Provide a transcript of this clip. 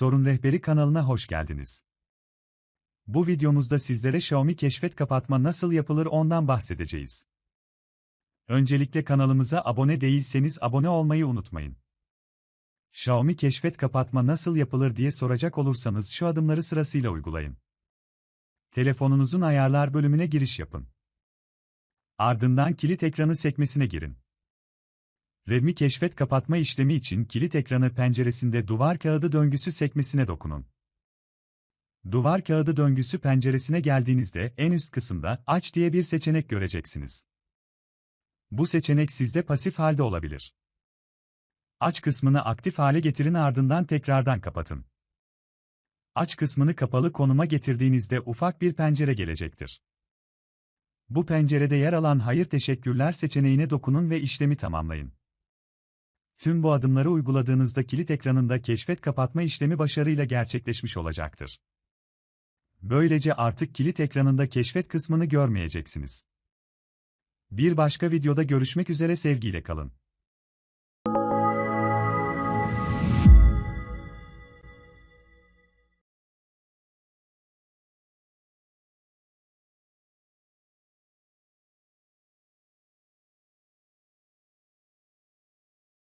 Sorun Rehberi kanalına hoş geldiniz. Bu videomuzda sizlere Xiaomi keşfet kapatma nasıl yapılır ondan bahsedeceğiz. Öncelikle kanalımıza abone değilseniz abone olmayı unutmayın. Xiaomi keşfet kapatma nasıl yapılır diye soracak olursanız şu adımları sırasıyla uygulayın. Telefonunuzun ayarlar bölümüne giriş yapın. Ardından kilit ekranı sekmesine girin. REVM'i keşfet kapatma işlemi için kilit ekranı penceresinde duvar kağıdı döngüsü sekmesine dokunun. Duvar kağıdı döngüsü penceresine geldiğinizde en üst kısımda Aç diye bir seçenek göreceksiniz. Bu seçenek sizde pasif halde olabilir. Aç kısmını aktif hale getirin ardından tekrardan kapatın. Aç kısmını kapalı konuma getirdiğinizde ufak bir pencere gelecektir. Bu pencerede yer alan Hayır teşekkürler seçeneğine dokunun ve işlemi tamamlayın. Tüm bu adımları uyguladığınızda kilit ekranında keşfet kapatma işlemi başarıyla gerçekleşmiş olacaktır. Böylece artık kilit ekranında keşfet kısmını görmeyeceksiniz. Bir başka videoda görüşmek üzere sevgiyle kalın.